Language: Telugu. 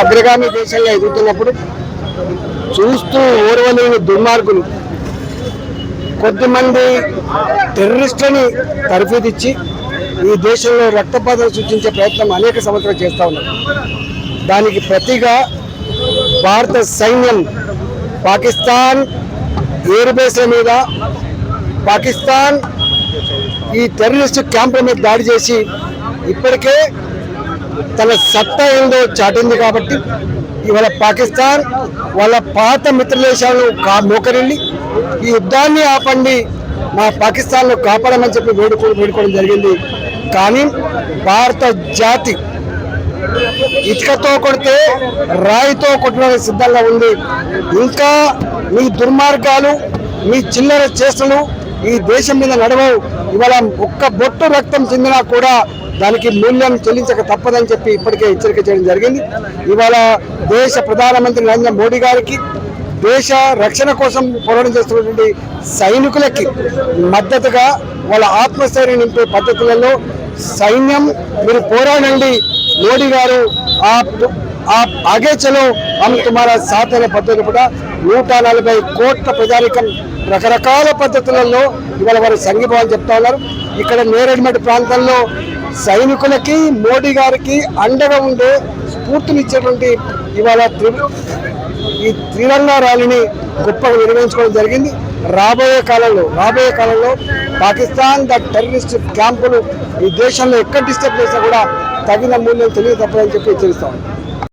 అగ్రగామి దేశంగా ఎదుగుతున్నప్పుడు చూస్తూ ఓర్వలేని దుర్మార్గులు కొద్దిమంది టెర్రరిస్టులని తరఫీదిచ్చి ఈ దేశంలో రక్తపాతం సృష్టించే ప్రయత్నం అనేక సంవత్సరాలు చేస్తూ ఉన్నారు. దానికి ప్రతిగా భారత సైన్యం పాకిస్తాన్ ఎయిర్ బేస్ల మీద పాకిస్తాన్ ఈ టెర్రరిస్ట్ క్యాంపుల మీద దాడి చేసి ఇప్పటికే తన సత్తా ఏందో చాటింది కాబట్టి ఇవాళ పాకిస్తాన్ వాళ్ళ పాత మిత్రదేశాలను కా మోకరిల్లి ఈ యుద్ధాన్ని ఆపండి మా పాకిస్తాన్ను కాపాడమని చెప్పి వేడుకో వేడుకోవడం జరిగింది. కానీ భారత జాతి ఇటుకతో కొడితే రాయితో కొట్టడానికి సిద్ధంగా ఉంది. ఇంకా మీ దుర్మార్గాలు మీ చిల్లర చేష్టలు ఈ దేశం మీద నడవవు. ఇవాళ ఒక్క బొట్టు రక్తం చెందినా కూడా దానికి మూల్యం చెల్లించక తప్పదని చెప్పి ఇప్పటికే హెచ్చరిక చేయడం జరిగింది. ఇవాళ దేశ ప్రధానమంత్రి నరేంద్ర మోడీ గారికి దేశ రక్షణ కోసం పోరాటం చేస్తున్నటువంటి సైనికులకి మద్దతుగా వాళ్ళ ఆత్మస్థైర్యం నింపే పద్ధతులలో సైన్యం మీరు పోరాడండి. మోడీ గారు ఆ ఆ ఆగే చలో హమ్ తుమారా సాత్ అనే పద్ధతి కూడా నూట నలభై కోట్ల ప్రజానికం రకరకాల పద్ధతులలో ఇవాళ వారు సంఘీభావం చెప్తా ఉన్నారు ఇక్కడ నేరేడుమట్టి ప్రాంతంలో సైనికులకి మోడీ గారికి అండగా ఉండే స్ఫూర్తినిచ్చేటువంటి ఇవాళ ఈ త్రిరంగ ర్యాలీని గొప్పగా నిర్వహించుకోవడం జరిగింది రాబోయే కాలంలో రాబోయే కాలంలో పాకిస్తాన్ ద టెర్రరిస్ట్ క్యాంపులు ఈ దేశంలో ఎక్కడ డిస్టర్బ్ చేసినా కూడా తగిన మూల్యం తెలియదు తప్పదని చెప్పి హెచ్చరిస్తాం